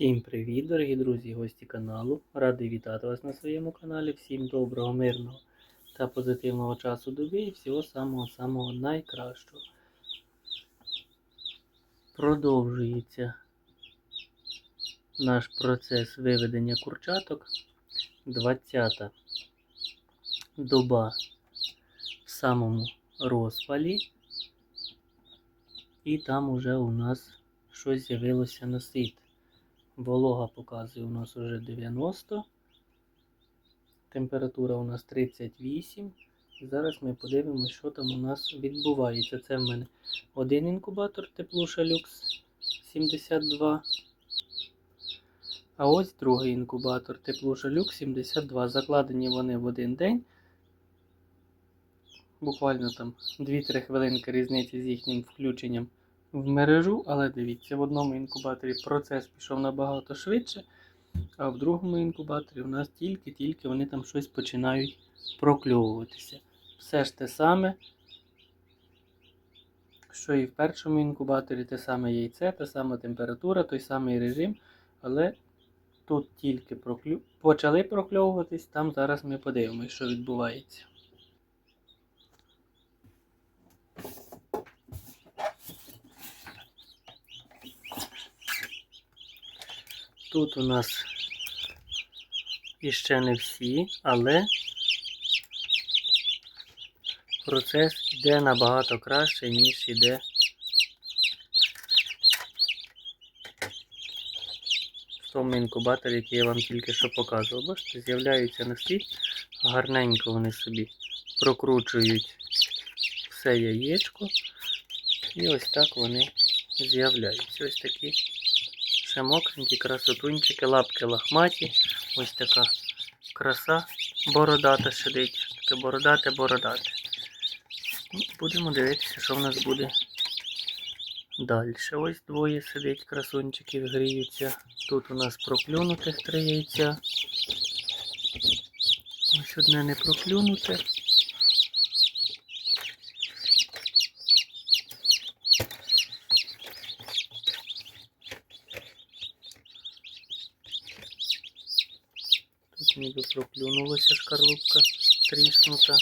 Всім привіт, дорогі друзі і гості каналу. Радий вітати вас на своєму каналі. Всім доброго, мирного та позитивного часу доби і всього самого-самого найкращого. Продовжується наш процес виведення курчаток. 20 доба в самому розпалі. І там уже у нас щось з'явилося світ. Волога показує у нас уже 90. Температура у нас 38. І зараз ми подивимося, що там у нас відбувається. Це в мене один інкубатор Теплуша Люкс 72. А ось другий інкубатор Теплуша Люкс 72. Закладені вони в один день. Буквально там 2-3 хвилинки різниці з їхнім включенням в мережу, але дивіться, в одному інкубаторі процес пішов набагато швидше, а в другому інкубаторі у нас тільки-тільки вони там щось починають прокльовуватися. Все ж те саме, що і в першому інкубаторі, те саме яйце, та сама температура, той самий режим, але тут тільки проклю... почали прокльовуватись, там зараз ми подивимося, що відбувається. Тут у нас іще не всі, але процес йде набагато краще, ніж йде в тому інкубаторі, який я вам тільки що показував. Бачите, з'являються світ, гарненько вони собі прокручують все яєчко. І ось так вони з'являються. Ось такі ще мокренькі красотунчики, лапки лахматі. Ось така краса бородата сидить. Таке бородате бородате. Ну, Будемо дивитися, що в нас буде далі. Ось двоє сидить, красунчиків гріються. Тут у нас проклюнутих три яйця. Ось одне не проклюнуте. Тут ніби проклюнулася шкарлупка тріснута.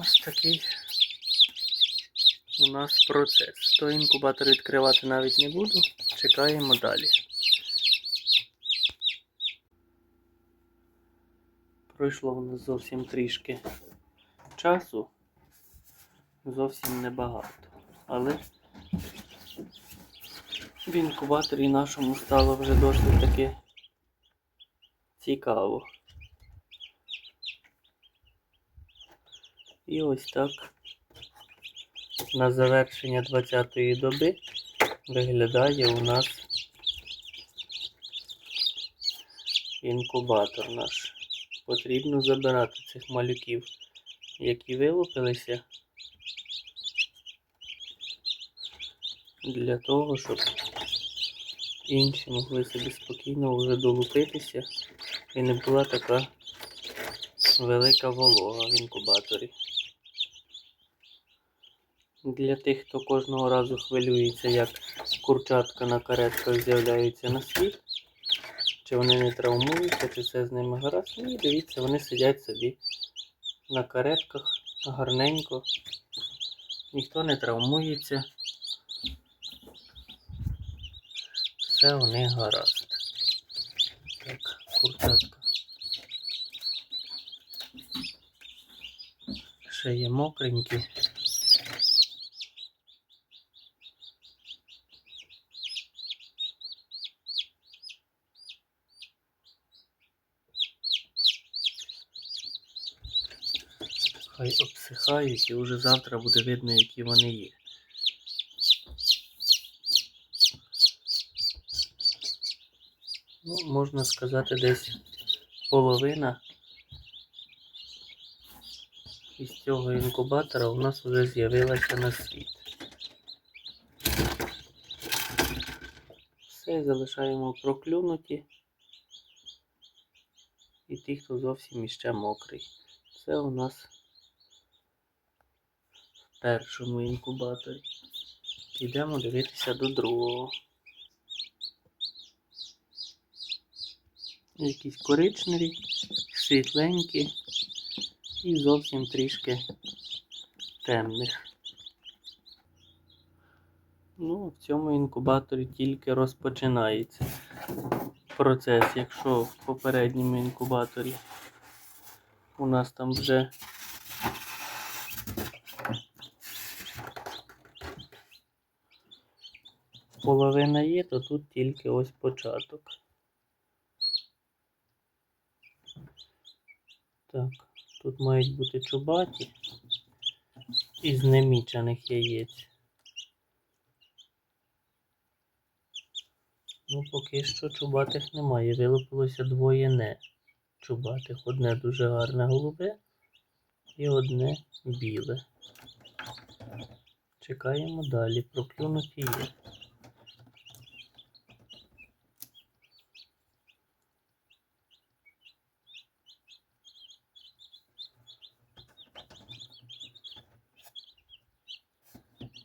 Ось такий у нас процес. То інкубатор відкривати навіть не буду. Чекаємо далі. Пройшло у нас зовсім трішки часу. Зовсім небагато. Але в інкубаторі нашому стало вже досить таки цікаво. І ось так на завершення 20-ї доби виглядає у нас інкубатор наш. Потрібно забирати цих малюків, які вилупилися, для того, щоб інші могли собі спокійно вже долупитися і не була така велика волога в інкубаторі. Для тих, хто кожного разу хвилюється, як курчатка на каретках з'являються на світ, чи вони не травмуються, чи все з ними гаразд. Ну і дивіться, вони сидять собі на каретках гарненько, ніхто не травмується. Все у них гаразд. Курчатка. Ще є мокренькі. Хай обсихають і вже завтра буде видно, які вони є. Ну, можна сказати, десь половина із цього інкубатора у нас вже з'явилася на світ. Все залишаємо проклюнуті. І ті, хто зовсім іще мокрий. Це у нас в першому інкубаторі. Йдемо дивитися до другого. Якісь коричневі, світленькі і зовсім трішки темних. Ну, в цьому інкубаторі тільки розпочинається процес, якщо в попередньому інкубаторі у нас там вже половина є, то тут тільки ось початок. Так, тут мають бути чубаті із немічених яєць. Ну, поки що чубатих немає. Вилупилося двоє не чубатих. Одне дуже гарне голубе і одне біле. Чекаємо далі. Проклюнуті є.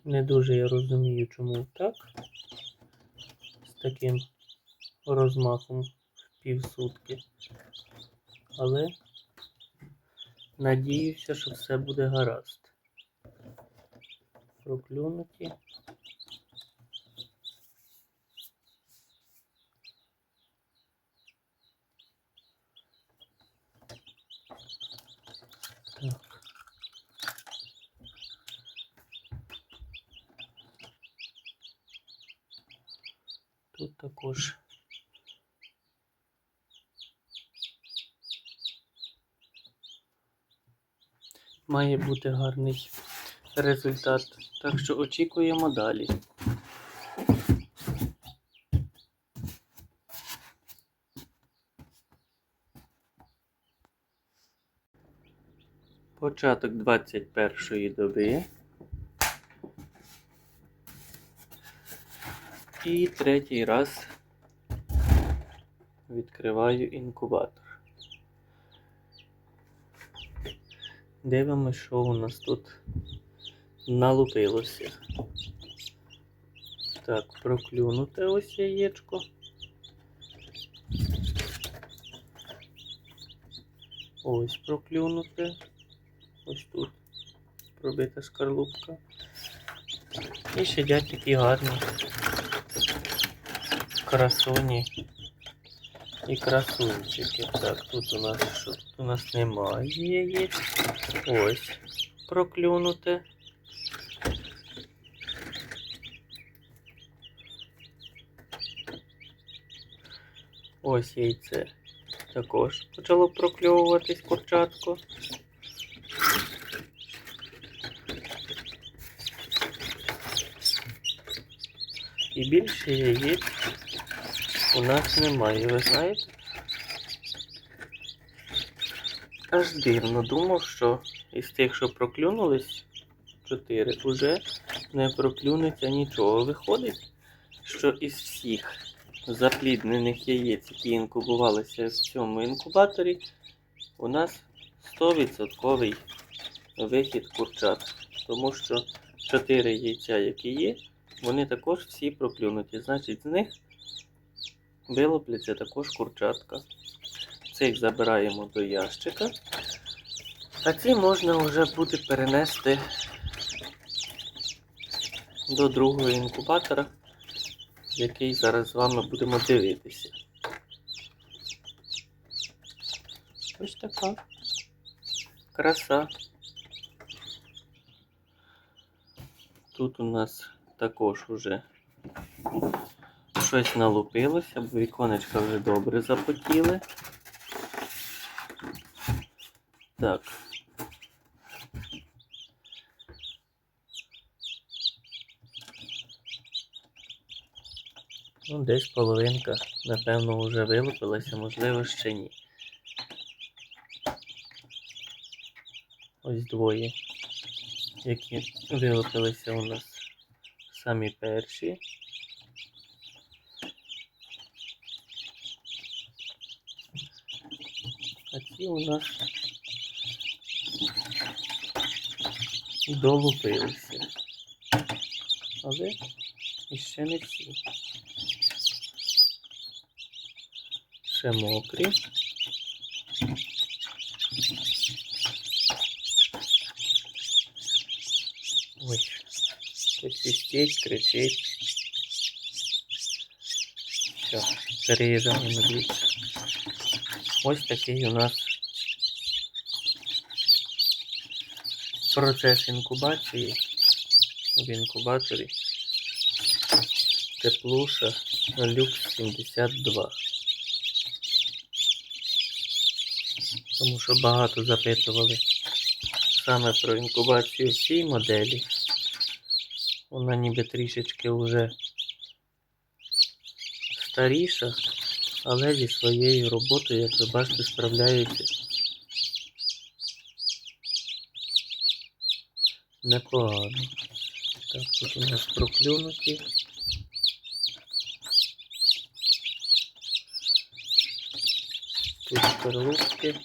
Не дуже я розумію, чому так. З таким розмахом в півсутки. Але надіюся, що все буде гаразд. Проклюнуті. Так. Тут також має бути гарний результат. Так що очікуємо далі. Початок 21 доби. І третій раз відкриваю інкубатор. Дивимося, що у нас тут налупилося. Так, проклюнуте ось яєчко. Ось проклюнуте. Ось тут пробита шкарлупка. І сидять такі гарні красуні і красунчики. Так, тут у нас що? Тут у нас немає яєць. Ось проклюнуте. Ось яйце. Також почало прокльовуватись курчатко. І більше яєць нас немає, ви знаєте? Аж дивно думав, що із тих, що проклюнулись, 4, уже не проклюнеться нічого. Виходить, що із всіх запліднених яєць, які інкубувалися в цьому інкубаторі, у нас 100% вихід курчат. Тому що 4 яйця, які є, вони також всі проклюнуті. Значить, з них вилупляться також курчатка. Цих забираємо до ящика. А ці можна вже буде перенести до другого інкубатора, який зараз з вами будемо дивитися. Ось така краса. Тут у нас також уже щось налупилося, бо віконечка вже добре запотіли. Так. Ну, десь половинка, напевно, вже вилупилася, можливо, ще ні. Ось двоє, які вилупилися у нас самі перші. Ці у нас долупилися. Але іще не всі. Ще ще мокрі. Ой, щось свистить, кричить. Все, переїжджаємо звідси. Ось такий у нас процес інкубації в інкубаторі Теплуша Люкс 72. Тому що багато запитували саме про інкубацію цій моделі. Вона ніби трішечки вже старіша, але зі своєю роботою, як ви бачите, справляється непогано. Так, тут у нас проклюнуті. Тут скорлупки.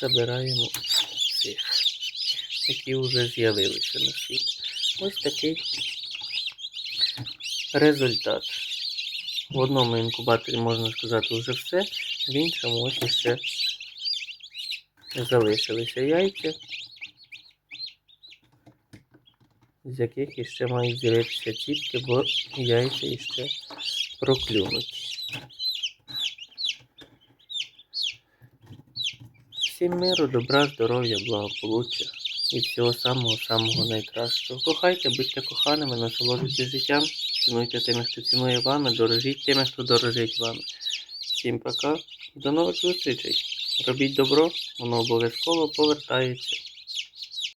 Забираємо цих, які вже з'явилися на світ. Ось такий результат. В одному інкубаторі можна сказати вже все, в іншому ось іще залишилися яйця, з яких іще мають з'явитися тітки, бо яйця іще проклюнуть. Всім миру, добра, здоров'я, благополуччя і всього самого-самого найкращого. Кохайте, будьте коханими, насолоджуйтесь життям, цінуйте тими, хто цінує вами, дорожіть тими, хто дорожить вами. Всім пока, до нових зустрічей. Робіть добро, воно обов'язково повертається.